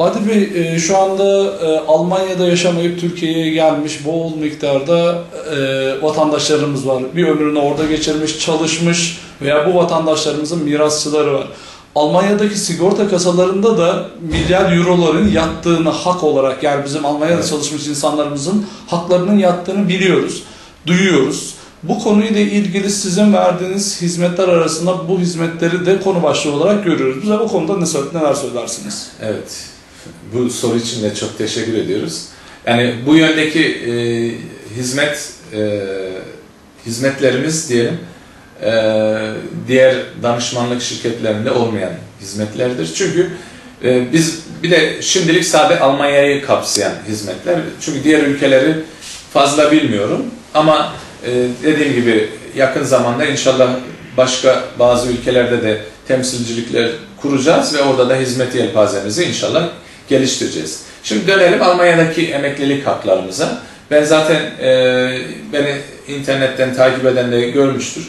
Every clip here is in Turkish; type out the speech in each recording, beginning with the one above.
Adil Bey e, şu anda e, Almanya'da yaşamayıp Türkiye'ye gelmiş bol miktarda e, vatandaşlarımız var. Bir ömrünü orada geçirmiş, çalışmış veya bu vatandaşlarımızın mirasçıları var. Almanya'daki sigorta kasalarında da milyar euroların yattığını hak olarak yani bizim Almanya'da Evet. çalışmış insanlarımızın haklarının yattığını biliyoruz, duyuyoruz. Bu konuyla ilgili sizin verdiğiniz hizmetler arasında bu hizmetleri de konu başlığı olarak görüyoruz. Bize bu konuda ne neler söylersiniz? Evet. Bu soru için de çok teşekkür ediyoruz. Yani bu yöndeki e, hizmet e, hizmetlerimiz diyelim e, diğer danışmanlık şirketlerinde olmayan hizmetlerdir. Çünkü e, biz bir de şimdilik sadece Almanya'yı kapsayan hizmetler. Çünkü diğer ülkeleri fazla bilmiyorum. Ama e, dediğim gibi yakın zamanda inşallah başka bazı ülkelerde de temsilcilikler kuracağız ve orada da hizmet yelpazemizi inşallah geliştireceğiz. Şimdi dönelim Almanya'daki emeklilik haklarımıza. Ben zaten e, beni internetten takip eden de görmüştür.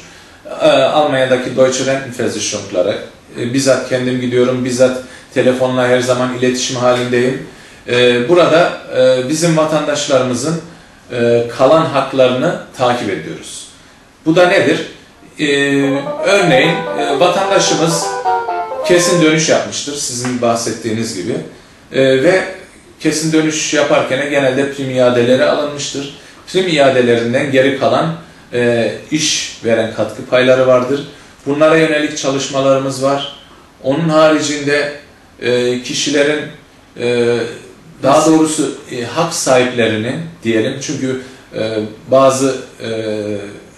E, Almanya'daki Deutsche Rentenversicherung'lara e, bizzat kendim gidiyorum, bizzat telefonla her zaman iletişim halindeyim. E, burada e, bizim vatandaşlarımızın e, kalan haklarını takip ediyoruz. Bu da nedir? E, örneğin e, vatandaşımız kesin dönüş yapmıştır sizin bahsettiğiniz gibi E, ve kesin dönüş yaparken genelde prim iadeleri alınmıştır. Prim iadelerinden geri kalan e, iş veren katkı payları vardır. Bunlara yönelik çalışmalarımız var. Onun haricinde e, kişilerin e, daha doğrusu e, hak sahiplerinin diyelim çünkü e, bazı e,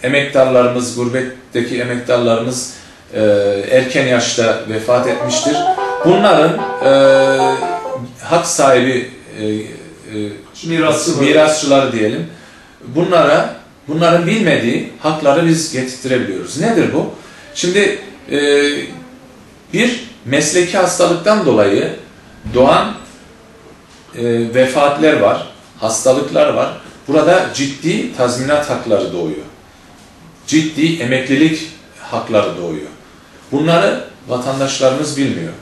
emektarlarımız, gurbetteki emektarlarımız e, erken yaşta vefat etmiştir. Bunların e, hak sahibi e, e, Mirasçıları. mirasçıları diyelim. Bunlara bunların bilmediği hakları biz getirtirebiliyoruz. Nedir bu? Şimdi e, bir mesleki hastalıktan dolayı doğan e, vefatler var, hastalıklar var. Burada ciddi tazminat hakları doğuyor. Ciddi emeklilik hakları doğuyor. Bunları vatandaşlarımız bilmiyor.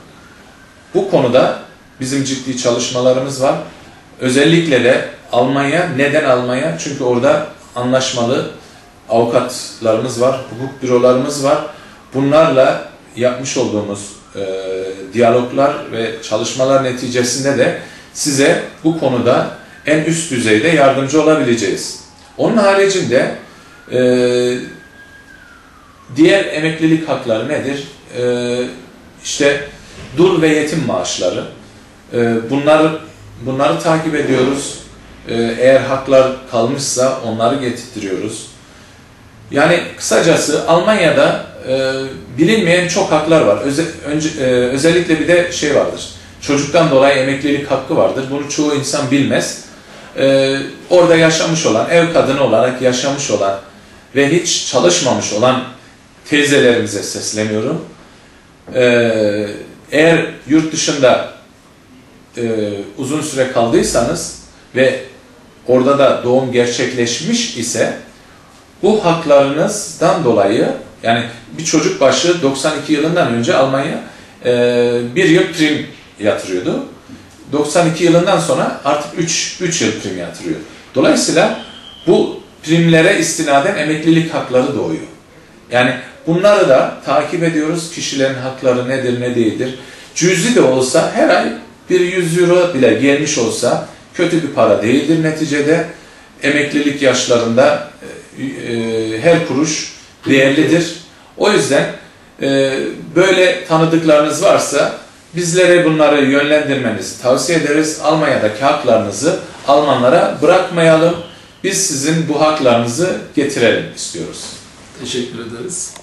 Bu konuda bizim ciddi çalışmalarımız var. Özellikle de Almanya, neden Almanya? Çünkü orada anlaşmalı avukatlarımız var, hukuk bürolarımız var. Bunlarla yapmış olduğumuz e, diyaloglar ve çalışmalar neticesinde de size bu konuda en üst düzeyde yardımcı olabileceğiz. Onun haricinde e, diğer emeklilik hakları nedir? E, işte dul ve yetim maaşları. E, bunları bunları takip ediyoruz. E, eğer haklar kalmışsa onları getirtiyoruz. Yani kısacası Almanya'da e, bilinmeyen çok haklar var. Öze, önce, e, özellikle bir de şey vardır. Çocuktan dolayı emeklilik hakkı vardır. Bunu çoğu insan bilmez. E, orada yaşamış olan, ev kadını olarak yaşamış olan ve hiç çalışmamış olan teyzelerimize sesleniyorum. E, eğer yurt dışında e, uzun süre kaldıysanız ve orada da doğum gerçekleşmiş ise bu haklarınızdan dolayı yani bir çocuk başı 92 yılından önce Almanya e, bir yıl prim yatırıyordu. 92 yılından sonra artık 3, 3 yıl prim yatırıyor. Dolayısıyla bu primlere istinaden emeklilik hakları doğuyor. Yani bunları da takip ediyoruz. Kişilerin hakları nedir ne değildir. Cüzi de olsa her ay bir 100 euro bile gelmiş olsa kötü bir para değildir neticede. Emeklilik yaşlarında e, e, her kuruş değerlidir. O yüzden e, böyle tanıdıklarınız varsa bizlere bunları yönlendirmenizi tavsiye ederiz. Almanya'daki haklarınızı Almanlara bırakmayalım. Biz sizin bu haklarınızı getirelim istiyoruz. Teşekkür ederiz.